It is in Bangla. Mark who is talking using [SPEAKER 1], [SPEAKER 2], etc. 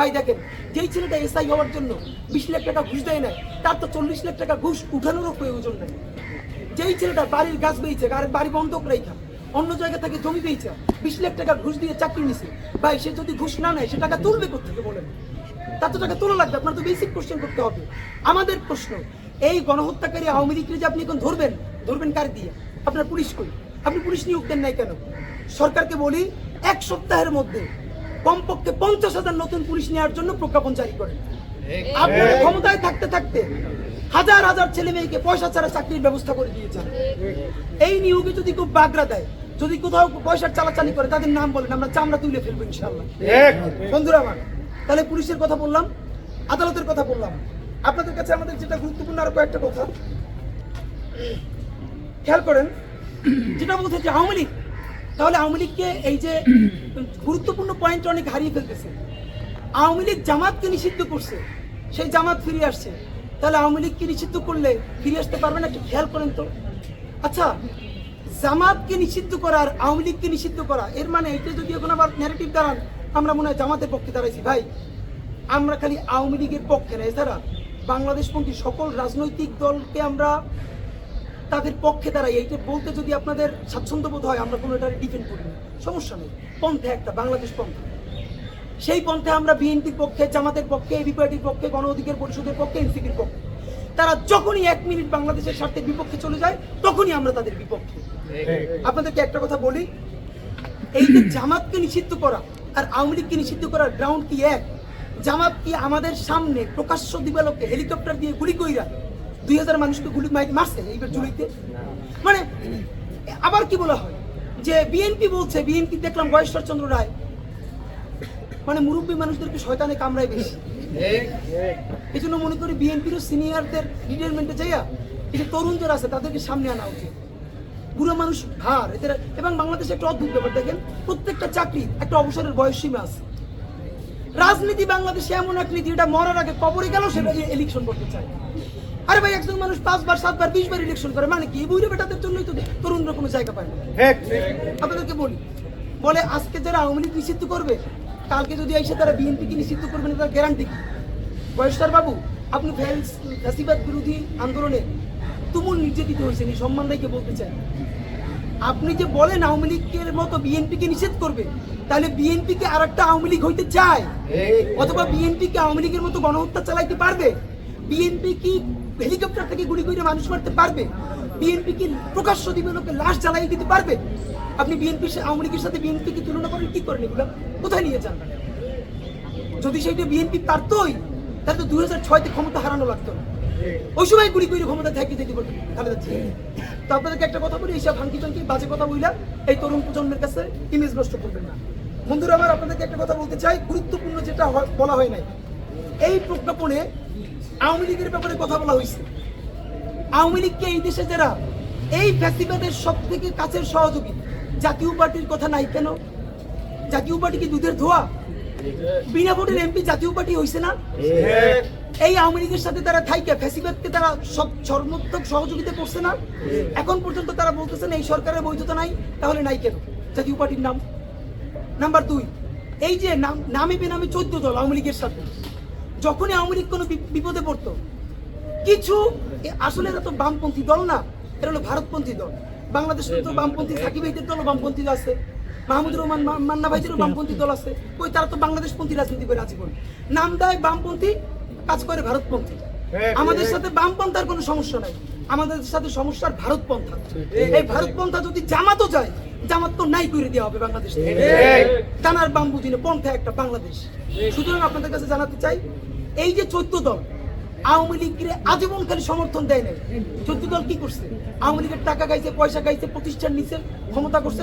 [SPEAKER 1] ভাই দেখেন, যেই ছেলেটা এসআই হওয়ার জন্য বিশ লাখ টাকা ঘুষ দেয় না তার তো চল্লিশ লাখ টাকা ঘুষ উঠানোরও প্রয়োজন নেই। যেই ছেলেটা বাড়ির গাছ পেয়েছে বাড়ি বন্ধক রেখা, অন্য জায়গা থেকে জমি পেয়েছে বিশ লাখ টাকা ঘুষ দিয়ে চাকরি নিছে, ভাই সে যদি ঘুষ না নেয়, সে টাকা তুলবে কোথেকে বলেন? তার তো টাকা তোলা লাগবে, আপনার তো বেসিক কোশ্চেন করতে হবে। আমাদের প্রশ্ন, এই গণহত্যাকারী আওয়ামী লীগকে যে আপনি এখন ধরবেন ধরবেন কার দিয়ে? আপনার পুলিশ কই? আপনি পুলিশ নিয়োগ দেন নাই কেন? সরকারকে বলি, এক সপ্তাহের মধ্যে কমপক্ষে পঞ্চাশ হাজার নতুন পুলিশ নেওয়ার জন্য প্রজ্ঞাপন জারি করেন। আপনার ক্ষমতায় থাকতে থাকতে হাজার হাজার ছেলে মেয়েকে পয়সা ছাড়া চাকরির ব্যবস্থা করে দিয়েছেন। এই নিয়োগে যদি কেউ বাগড়া দেয় যদি কোথাও পয়সার চালাচালি করে তাদের নাম বলেন আমরা চামড়া তুলে ফেলব ইনশাল্লাহ বন্ধুরা আমার তাহলে পুলিশের কথা বললাম আদালতের কথা বললাম। আপনাদের কাছে আমাদের যেটা গুরুত্বপূর্ণ আরও কয়েকটা কথা। খেয়াল করেন যেটা বলতে যে আওয়ামী লীগ তাহলে আওয়ামী লীগকে এই যে গুরুত্বপূর্ণ পয়েন্ট অনেক হারিয়ে ফেলতেছে। আওয়ামী লীগ জামাতকে নিষিদ্ধ করছে, সেই জামাত ফিরে আসছে। তাহলে আওয়ামী লীগকে নিষিদ্ধ করলে ফিরে আসতে পারবে না, একটু খেয়াল করেন তো। আচ্ছা জামাতকে নিষিদ্ধ করা আর আওয়ামী লীগকে নিষিদ্ধ করা, এর মানে এটা যদি এখন আবার ন্যারেটিভ দাঁড়ান, আমরা মনে হয় জামাতের পক্ষে দাঁড়াইছি। ভাই, আমরা খালি আওয়ামী লীগের পক্ষে না, এছাড়া বাংলাদেশপন্থী সকল রাজনৈতিক দলকে আমরা তাদের পক্ষে দাঁড়াই এইটা বলতে যদি আপনাদের স্বাচ্ছন্দ্য বোধ হয়, আমরা কোনো এটা ডিফেন্ড করি না। সমস্যা নেই। পন্থে একটা, বাংলাদেশ পন্থা। সেই পন্থে আমরা বিএনপির পক্ষে, জামাতের পক্ষে এবি পার্টির পক্ষে, গণ অধিকার পরিষদের পক্ষে, এনসিপির পক্ষে। তারা যখনই এক মিনিট বাংলাদেশের স্বার্থে বিপক্ষে চলে যায়, তখনই আমরা তাদের বিপক্ষে। আপনাদেরকে একটা কথা বলি, এই যে জামাতকে নিষিদ্ধ করা আর আওয়ামী লীগকে নিষিদ্ধ করার গ্রাউন্ড কি এক? জামাত কি আমাদের সামনে প্রকাশ্য দিবালোকে হেলিকপ্টার দিয়ে গুলি কইরা দুই হাজার মানুষকে গুলি মারছে এইবার জুলাইতে। মানে আবার কি বলা হয়? যে বিএনপি বলছে, বিএনপি দেখলাম চন্দ্র রায়। মানে মুরব্বী মানুষদেরকে শয়তানে বেশি। এই জন্য মনে করি সিনিয়রদের রিটায়ারমেন্টে যাইয়া আছে, তাদেরকে সামনে আনা উচিত। বুড়ো মানুষ ভার এদের এবং বাংলাদেশে একটা অদ্ভুত ব্যাপার, দেখেন, প্রত্যেকটা চাকরি একটা অবসরের বয়স সীমা আছে। রাজনীতি বাংলাদেশে এমন এক নীতি, এটা মরার আগে কবরে গেল সেটা ইলেকশন করতে চায়। আরে ভাই একজন মানুষ পাঁচবার সাতবার বিশবার ইলেকশন করে মানে কি? বুড়ো বেটাদের জন্যই তো তরুণরা কোনো জায়গা পায় না। আপনাদেরকে বলি বলে আজকে যারা আওয়ামী লীগ নিষিদ্ধ করবে কালকে যদি এসে তারা বিএনপিকে নিষিদ্ধ করবে না তার গ্যারান্টি কি? বয়স্কার বাবু আপনি ফ্যান্স ফ্যাসিবাদ বিরোধী আন্দোলনে তুমুল নির্যাতিত হয়েছেন এই সম্মান রেখে বলতে চাই। আপনি যে বলেন আওয়ামী লীগের মতো বিএনপিকে নিষেধ করবে তাহলে বিএনপিকে আর একটা আওয়ামী লীগ হইতে চায়? অথবা বিএনপিকে আওয়ামী লীগের মতো গণহত্যা চালাইতে পারবে? বিএনপি কি হেলিকপ্টার থেকে গুলি করে মানুষ মারতে পারবে। বিএনপি কি প্রকাশ্য দিবলোকে লাশ জ্বালাই দিতে পারবে। আপনি বিএনপি আওয়ামী লীগের সাথে বিএনপি কি তুলনা করেন, কি করেন এগুলো? কোথায় নিয়ে যান? যদি সেইটা বিএনপি পারতই, তাহলে তো দুই হাজার ছয়তে ক্ষমতা হারানো লাগতো না। ওই সময় গুলি করে ক্ষমতা থাকি যেতে পারতো জিয়া তো আপনাদেরকে একটা কথা বলি এইসব ভাঙ্কি টাঙ্কি বাজে কথা বইলা এই তরুণ প্রজন্মের কাছে ইমেজ নষ্ট করবেন না। বন্ধুরা, আমার আপনাদেরকে একটা কথা বলতে চাই, গুরুত্বপূর্ণ যেটা বলা হয় নাই। এই প্রজ্ঞাপনে আওয়ামী লীগের ব্যাপারে কথা বলা হয়েছে। আওয়ামী লীগকে এই দেশে যারা এই ফ্যাসিবাদের সব থেকে কাছের সহযোগী? জাতীয় পার্টির কথা নাই কেন? জাতীয় পার্টি কি দুধের ধোয়া? বিনা ভোটের এমপি জাতীয় পার্টি হইছে না? এই আওয়ামী লীগের সাথে তারা থাইকে ফ্যাসিবাদকে তারা সব সর্বোত্তক সহযোগিতা করছে না? এখন পর্যন্ত তারা বলতেছেন এই সরকারের বৈধতা নাই তাহলে নাই কেন? জাতীয় পার্টির নাম। নাম্বার দুই এই যে নাম নামে বেনামে চোদ্দ দল আওয়ামী লীগের সাথে যখনই আওয়ামী লীগ কোনো বিপদে পড়তো কিছু আসলে এরা তো বামপন্থী দল না এরা হলো ভারতপন্থী দল। বাংলাদেশে তো বামপন্থী সাকিব ভাইদের দলও বামপন্থী আছে মাহমুদুর রহমান মান্না ভাইদেরও বামপন্থী দল আছে ওই তারা তো বাংলাদেশপন্থী রাজনীতি করে আজীবন নাম দেয় বামপন্থী কাজ করে ভারতপন্থী। আমাদের সাথে বামপন্থার কোনো সমস্যা নাই। আমাদের সাথে সমস্যার ভারতপন্থা। এই ভারতপন্থা যদি জামাতও যায় জামাত তো নাই করে দেওয়া হবে বাংলাদেশ থেকে। টানার বাম বুঝি না পন্থা একটা বাংলাদেশ। সুতরাং আপনাদের কাছে জানাতে চাই এই যে চৈত্র দল, আওয়ামী লীগের আজীবন খালি সমর্থন দেয় নাই। চৈত্র দল কি করছে? আওয়ামী লীগের টাকা গাইছে পয়সা গাইছে প্রতিষ্ঠান নিছে ক্ষমতা করছে